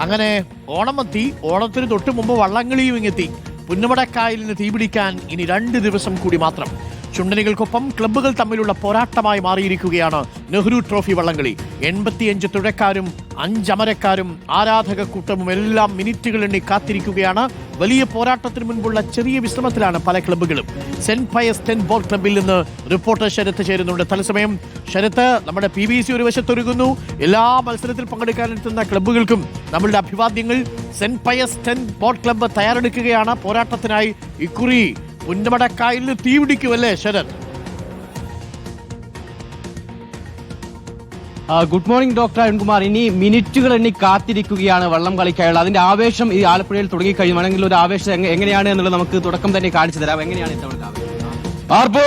അങ്ങനെ ഓണമെത്തി ഓണത്തിന് തൊട്ട് മുമ്പ് വള്ളംകളിയും ഇങ്ങെത്തി. പുന്നമടക്കായലിന് തീപിടിക്കാൻ ഇനി രണ്ട് ദിവസം കൂടി മാത്രം. ചുണ്ടനികൾക്കൊപ്പം ക്ലബ്ബുകൾ തമ്മിലുള്ള പോരാട്ടമായി മാറിയിരിക്കുകയാണ് നെഹ്റു ട്രോഫി വള്ളംകളി. എൺപത്തിയഞ്ച് തുഴക്കാരും അഞ്ചമരക്കാരും ആരാധക കൂട്ടവും എല്ലാം മിനിറ്റുകൾ എണ്ണി കാത്തിരിക്കുകയാണ്. വലിയ പോരാട്ടത്തിന് മുൻപുള്ള ചെറിയ വിശ്രമത്തിലാണ് പല ക്ലബ്ബുകളും. സെന്റ് പയസ് ടെൻ ബോൾ ക്ലബ്ബിൽ നിന്ന് റിപ്പോർട്ടർ ശരത്ത് ചേരുന്നുണ്ട്. തത്സമയം ശരത്ത് നമ്മുടെ പി ബി സി ഒരു വശത്തൊരുങ്ങുന്നു. എല്ലാ മത്സരത്തിൽ പങ്കെടുക്കാനെത്തുന്ന ക്ലബ്ബുകൾക്കും നമ്മളുടെ അഭിവാദ്യങ്ങൾ Saint Pius ten ball club തയ്യാറെടുക്കുകയാണ്. പോരാട്ടത്തിനായി ഇക്കുറി പുന്നമടക്കായലിന് തീപിടിക്കുമല്ലേ ശരത് ആ, ഗുഡ് മോർണിംഗ് ഡോക്ടർ അരുൺകുമാർ. ഇനി മിനിറ്റുകൾ എണ്ണി കാത്തിരിക്കുകയാണ് വള്ളം കളിക്കായുള്ള. അതിന്റെ ആവേശം ഈ ആലപ്പുഴയിൽ തുടങ്ങി തുടങ്ങിക്കഴിയുവാണെങ്കിൽ ഒരു ആവേശം എങ്ങനെയാണ് എന്നുള്ളത് നമുക്ക് തുടക്കം തന്നെ കാണിച്ചു തരാം. എങ്ങനെയാണ് ഇത്തവണത്തെ ആവേശം? ആർപ്പോ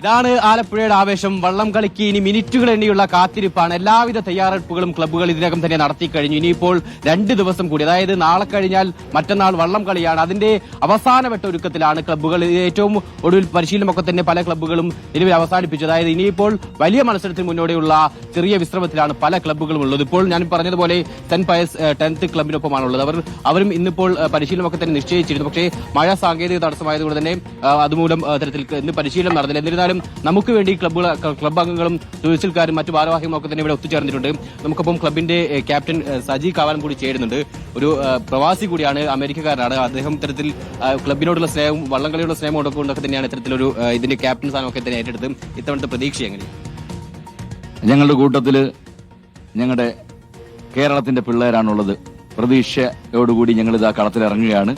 ഇതാണ് ആലപ്പുഴയുടെ ആവേശം. വള്ളം കളിക്ക് ഇനി മിനിറ്റുകൾ എണ്ണിയുള്ള കാത്തിരിപ്പാണ്. എല്ലാവിധ തയ്യാറെടുപ്പുകളും ക്ലബ്ബുകൾ ഇതിനകം തന്നെ നടത്തി കഴിഞ്ഞു. ഇനിയിപ്പോൾ രണ്ട് ദിവസം കൂടി അതായത് നാളെ കഴിഞ്ഞാൽ മറ്റന്നാൾ വള്ളം കളിയാണ്. അതിന്റെ അവസാനവട്ട ഒരുക്കത്തിലാണ് ക്ലബ്ബുകൾ. ഏറ്റവും ഒടുവിൽ പരിശീലനമൊക്കെ തന്നെ പല ക്ലബ്ബുകളും നിലവിൽ അവസാനിപ്പിച്ചു. അതായത് ഇനിയിപ്പോൾ വലിയ മത്സരത്തിന് മുന്നോടിയുള്ള ചെറിയ വിശ്രമത്തിലാണ് പല ക്ലബ്ബുകളും ഉള്ളത്. ഇപ്പോൾ ഞാൻ പറഞ്ഞതുപോലെ സെന്റ് പയസ് ടെൻത്ത് ക്ലബിനൊപ്പമാണ് ഉള്ളത് അവർ അവരും ഇന്നിപ്പോൾ പരിശീലനമൊക്കെ തന്നെ നിശ്ചയിച്ചിരുന്നു. പക്ഷേ മഴ സാങ്കേതിക തടസ്സമായതുകൊണ്ട് തന്നെ അതുമൂലം തരത്തിൽ ഇന്ന് പരിശീലനം നടന്നില്ല. എന്നിരുന്നാലും നമുക്ക് വേണ്ടി ക്ലബ്ബുകൾ ക്ലബ്ബ് അംഗങ്ങളും തൊഴിൽക്കാരും മറ്റു ഭാരവാഹികളും ഒക്കെ തന്നെ ഇവിടെ ഒത്തുചേർന്നിട്ടുണ്ട്. നമുക്കൊപ്പം ക്ലബിന്റെ ക്യാപ്റ്റൻ സജി കാവാലം കൂടി ചേരുന്നുണ്ട്. ഒരു പ്രവാസി കൂടിയാണ് അമേരിക്കക്കാരനാണ്. അദ്ദേഹം ഇത്തരത്തിൽ ക്ലബിനോടുള്ള സ്നേഹവും വള്ളംകളിയോടുള്ള സ്നേഹം കൊണ്ടൊക്കെ തന്നെയാണ് ഇത്തരത്തിലൊരു ഇതിന്റെ ക്യാപ്റ്റൻ സ്ഥാനമൊക്കെ തന്നെ ഏറ്റെടുത്ത് ഇത്തവണത്തെ പ്രതീക്ഷ എങ്ങനെ? ഞങ്ങളുടെ കൂട്ടത്തിൽ ഞങ്ങളുടെ കേരളത്തിന്റെ പിള്ളേരാണുള്ളത്. പ്രതീക്ഷയോടുകൂടി ഞങ്ങൾ ഇതാ കളത്തിലിറങ്ങുകയാണ്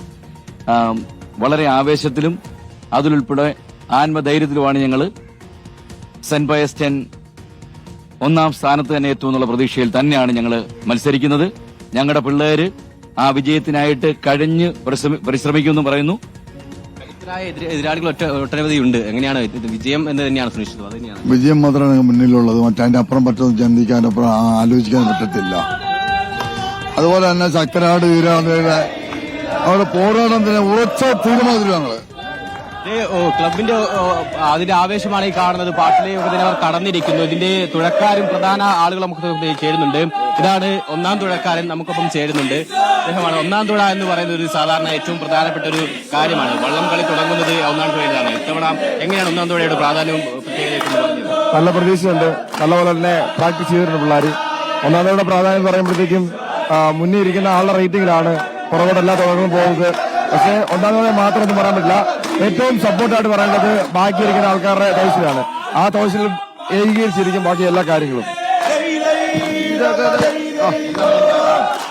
വളരെ ആവേശത്തിലും അതിലുൾപ്പെടെ ആത്മധൈര്യത്തിലുമാണ് ഞങ്ങൾ സെന്റ് പയസ് ടെൻ ഒന്നാം സ്ഥാനത്ത് തന്നെ എത്തുമെന്നുള്ള പ്രതീക്ഷയിൽ തന്നെയാണ് ഞങ്ങൾ മത്സരിക്കുന്നത്. ഞങ്ങളുടെ പിള്ളേര് ആ വിജയത്തിനായിട്ട് കഴിഞ്ഞ് പരിശ്രമി- പരിശ്രമിക്കുമെന്ന് പറയുന്നു. എതിരാളികൾ ഒറ്റ ഒട്ടനവധി ഉണ്ട്. എങ്ങനെയാണ് വിജയം എന്ന് തന്നെയാണ് സുനിശ്ചിതം. അത് തന്നെയാണ്. വിജയം മാത്രമാണ് മുന്നിലുള്ളത്. മറ്റതിന്റെ അപ്പുറം പറ്റുന്ന ചിന്തിക്കാൻ അപ്പുറം ആലോചിക്കാൻ പറ്റത്തില്ല. അതുപോലെ തന്നെ ചക്കനാട് അവിടെ അവരുടെ തന്നെ ഉറച്ച തീരുമാനത്തിലാണ് ക്ലബിന്റെ അതിന്റെ ആവേശമാണ് ഈ കാണുന്നത്. പാട്ടിലെ ഒക്കെ തന്നെ അവർ കടന്നിരിക്കുന്നു. ഇതിന്റെ തുഴക്കാരും പ്രധാന ആളുകൾ നമുക്ക് ചേരുന്നുണ്ട്. ഇതാണ് ഒന്നാം തുഴക്കാരൻ നമുക്കൊപ്പം ചേരുന്നുണ്ട്. അദ്ദേഹമാണ് ഒന്നാം തുഴ എന്ന് പറയുന്നത് ഒരു സാധാരണ ഏറ്റവും പ്രധാനപ്പെട്ട ഒരു കാര്യമാണ്. വള്ളം കളി തുടങ്ങുന്നത് ഒന്നാം തുഴയിലാണ് ഇത്തവണ എങ്ങനെയാണ് ഒന്നാം തുഴയുടെ പ്രാധാന്യവും നല്ല പ്രതീക്ഷയുണ്ട്. നല്ലപോലെ തന്നെ പ്രാക്ടീസ് ചെയ്തിട്ടുണ്ട് പിള്ളേർ ഒന്നാമതോടെ പ്രാധാന്യം പറയുമ്പോഴത്തേക്കും മുന്നേ ഇരിക്കുന്ന ആളുടെ റേറ്റിംഗിലാണ്. പുറകോട്ടെല്ലാ തുടങ്ങും പോകുന്നത്. പക്ഷേ ഒന്നാമതോടെ മാത്രം ഒന്നും പറയാൻ പറ്റില്ല. ഏറ്റവും സപ്പോർട്ടായിട്ട് പറയേണ്ടത് ബാക്കിയിരിക്കുന്ന ആൾക്കാരുടെ തോസിലാണ് ആ തോസിൽ ഏകീകരിച്ചിരിക്കും ബാക്കി എല്ലാ കാര്യങ്ങളും.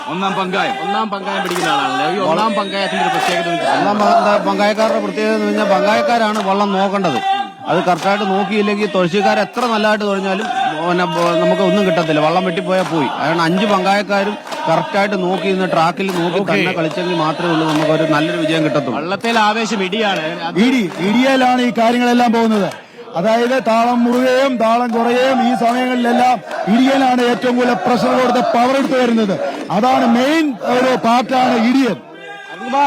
ഒന്നാം പങ്കായം. ഒന്നാം പങ്കായം പിടിക്കുന്ന ആളാണല്ലോ? ഈ ഒന്നാം പങ്കായത്തിന്റെ ഒരു പ്രത്യേകത ഉണ്ട്. ഒന്നാം പങ്ക- പങ്കായക്കാരുടെ പ്രത്യേകത എന്ന് പറഞ്ഞാൽ പങ്കായക്കാരാണ് വള്ളം നോക്കേണ്ടത്. അത് കറക്റ്റായിട്ട് നോക്കിയില്ലെങ്കിൽ തുഴച്ചിക്കാർ എത്ര നല്ലതായിട്ട് തുഴഞ്ഞാലും പിന്നെ നമുക്ക് ഒന്നും കിട്ടത്തില്ല. വള്ളം വെട്ടിപ്പോയാൽ പോയി. അതുകൊണ്ട് അഞ്ച് പങ്കായക്കാരും കറക്റ്റായിട്ട് നോക്കി ഇന്ന് ട്രാക്കിൽ നോക്കി തന്നെ കളിച്ചെങ്കിൽ മാത്രമേ ഉള്ളൂ. നമുക്ക് ഒരു നല്ലൊരു വിജയം കിട്ടത്തുള്ളൂ. വള്ളത്തിൽ ആവേശം ഇടിയാണ്. ഇടി ഇടിയലാണ് ഈ കാര്യങ്ങളെല്ലാം പോകുന്നത്. അതായത് താളം മുറുകയും താളം കുറയുകയും ഈ സമയങ്ങളിലെല്ലാം ഇടിയനാണ് ഏറ്റവും കൂടുതൽ പ്രഷർ കൊടുത്ത് പവർ എടുത്തു വരുന്നത്. അതാണ് മെയിൻ ഒരു പാർട്ടാണ് ഇടിയൻ.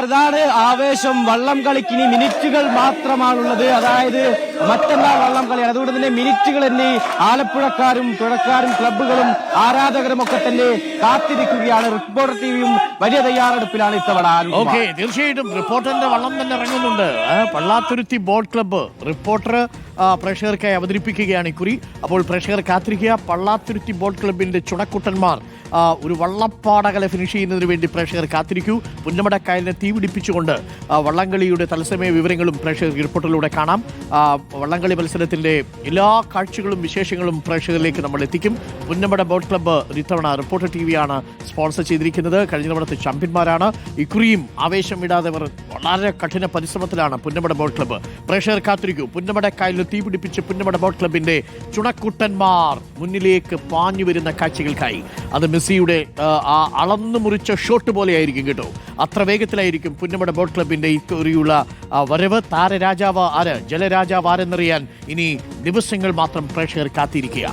ഇതാണ് ആവേശം. വള്ളം കളിക്കിനി മിനിറ്റുകൾ മാത്രമാണുള്ളത്. അതായത് മറ്റന്നാൾ വള്ളം കളിയാണ് അതുകൊണ്ട് തന്നെ മിനിറ്റുകൾ തന്നെ ആലപ്പുഴക്കാരും തുഴക്കാരും ക്ലബ്ബുകളും ആരാധകരും ഒക്കെ തന്നെ കാത്തിരിക്കുകയാണ്. റിപ്പോർട്ടർ ടിവിയും വലിയ തയ്യാറെടുപ്പിലാണ് ഇത്തവണ. ഓക്കെ തീർച്ചയായിട്ടും റിപ്പോർട്ടറിന്റെ വള്ളം തന്നെ ഇറങ്ങുന്നുണ്ട്. പള്ളാത്തുരുത്തി ബോട്ട് ക്ലബ്ബ് റിപ്പോർട്ടർ പ്രേക്ഷകർക്കായി അവതരിപ്പിക്കുകയാണ് ഇക്കുറി അപ്പോൾ പ്രേക്ഷകർ കാത്തിരിക്കുക. പള്ളാത്തുരുത്തി ബോട്ട് ക്ലബിന്റെ ചുണക്കുട്ടന്മാർ ഒരു വള്ളപ്പാടകലെ ഫിനിഷ് ചെയ്യുന്നതിന് വേണ്ടി പ്രേക്ഷകർ കാത്തിരിക്കൂ. പുന്നമടക്കായലിനെ തീപിടിപ്പിച്ചുകൊണ്ട് വള്ളംകളിയുടെ തത്സമയ വിവരങ്ങളും പ്രേക്ഷകർ റിപ്പോർട്ടിലൂടെ കാണാം. വള്ളംകളി മത്സരത്തിന്റെ എല്ലാ കാഴ്ചകളും വിശേഷങ്ങളും പ്രേക്ഷകരിലേക്ക് നമ്മൾ എത്തിക്കും. പുന്നമട ബോട്ട് ക്ലബ്ബ് ഇത്തവണ റിപ്പോർട്ടർ ടി വിയാണ് സ്പോൺസർ ചെയ്തിരിക്കുന്നത്. കഴിഞ്ഞ തവണത്തെ ചാമ്പ്യന്മാരാണ്. ഇക്കുറിയും ആവേശം വിടാതെ വളരെ കഠിന പരിശ്രമത്തിലാണ് പുന്നമട ബോട്ട് ക്ലബ്ബ്. പ്രേക്ഷകർ കാത്തിരിക്കൂ. പുന്നമട കായലിൽ തീപിടിപ്പിച്ച് പുന്നമട ബോട്ട് ക്ലബിന്റെ ചുണക്കുട്ടന്മാർ മുന്നിലേക്ക് പാഞ്ഞു വരുന്ന കാഴ്ചകൾക്കായി. അത് മെസ്സിയുടെ ആ, അളന്നു മുറിച്ച ഷോട്ട് പോലെയായിരിക്കും കേട്ടോ. അത്ര വേഗത്തിലായിരിക്കും പുന്നമട ബോട്ട് ക്ലബിന്റെ ഇക്കുറിയുള്ള വരവ്. താരരാജാവ് ആര്? ജലരാജാവ് ആരെന്നറിയാൻ ഇനി ദിവസങ്ങൾ മാത്രം പ്രേക്ഷകർ കാത്തിരിക്കുക